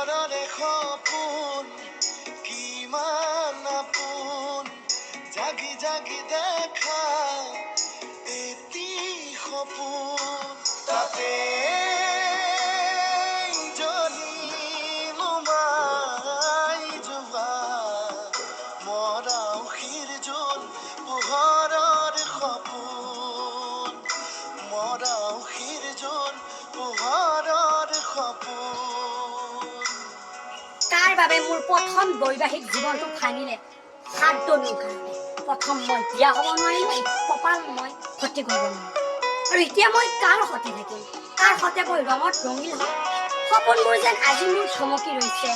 মরণে খপুন, কি মানাপুন জাগি জাগি দেখা, এটি খপুন। তাতে খপুন। মরা খির জোন পোহারার খপুন। বাবে মোৰ প্ৰথম বৈবাহিক জীৱনটো ভাঙিলে। সাতজনীৰ কাৰণে। প্ৰথম মই বিয়া হ'ব নোৱাৰিম কপাল মই ক্ষতি কৰিব নোৱাৰিম। আৰু এতিয়া মই কাৰ সতে থাকিম? কাৰ সতে মই ৰঙত ৰঙিল হ'ম? সপোনবোৰ যেন আজি মোৰ চমকি ৰৈছে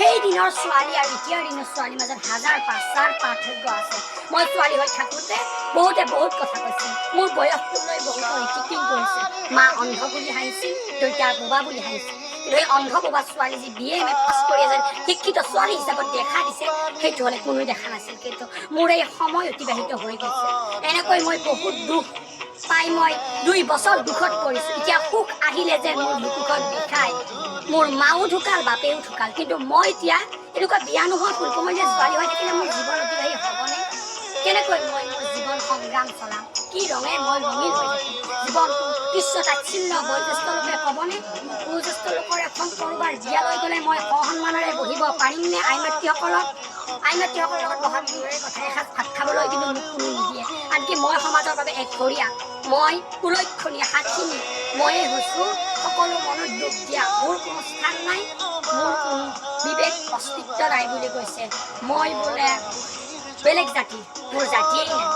সেই দিনৰ ছোৱালী আৰু এতিয়াৰ দিনৰ ছোৱালীৰ মাজত হাজাৰ পাঁচহাৰ পাৰ্থক্য আছে। মই ছোৱালী হৈ থাকোঁতে বহুতে বহুত কথা কৈছিল মোৰ বয়সটো লৈ বহুতো ইটিকিং কৰিছিল মা অন্ধ বুলি হাঁহিছিল দেউতা বোবা বুলি হাঁহিছিল এই অন্ধ বোবা ছোৱালী যি বি এ এম এ পাছ কৰি এজন শিক্ষিত ছোৱালী হিচাপত দেখা দিছে, সেইটো হ'লে কোনোৱে দেখা নাছিল। কিন্তু মোৰ এই সময় অতিবাহিত হৈ গৈছে। এনেকৈ মই বহুত দুখ পাই মই দুই বছৰ দুখত পৰিছোঁ। এতিয়া সুখ আহিলে যে মোৰ বুকুখন বিষায়। মোৰ মাও ঢুকাল, বাপেও ঢুকাল। কিন্তু মই এতিয়া এনেকুৱা বিয়া নোহোৱা ফুলকুমলীয়া ছোৱালী হৈ থাকিলে মোৰ জীৱন অতিবাহী হ'বনে? কেনেকৈ মই মোৰ জীৱন সংগ্ৰাম চলাম? কি ৰঙে মই ৰঙীন হৈ থাকিম? জীৱনটো তাচ্ছিল্য বয়োজ্যেষ্ঠ লোকে ক'বনে? বয়োজ্যেষ্ঠ লোকৰ এখন কৰবাৰ বিয়ালৈ গ'লে মই সসন্মানেৰে বহিব পাৰিমনে আই মাতৃসকলক আই মাতৃসকলৰ লগত বহাত দূৰৰে কথা এসাঁজ ভাত খাবলৈ কিন্তু মোক কোনো নিদিয়ে। আনকি মই সমাজৰ বাবে একঘৰীয়া মই সুলক্ষণীয় সাক্ষিনী। ময়ে হৈছোঁ সকলো মনত দুখ দিয়া। মোৰ কোনো স্থান নাই, মোৰ কোনো বিবেক অস্তিত্ব নাই বুলি কৈছে। মই বোলে বেলেগ জাতি, মোৰ জাতিয়েই নাই।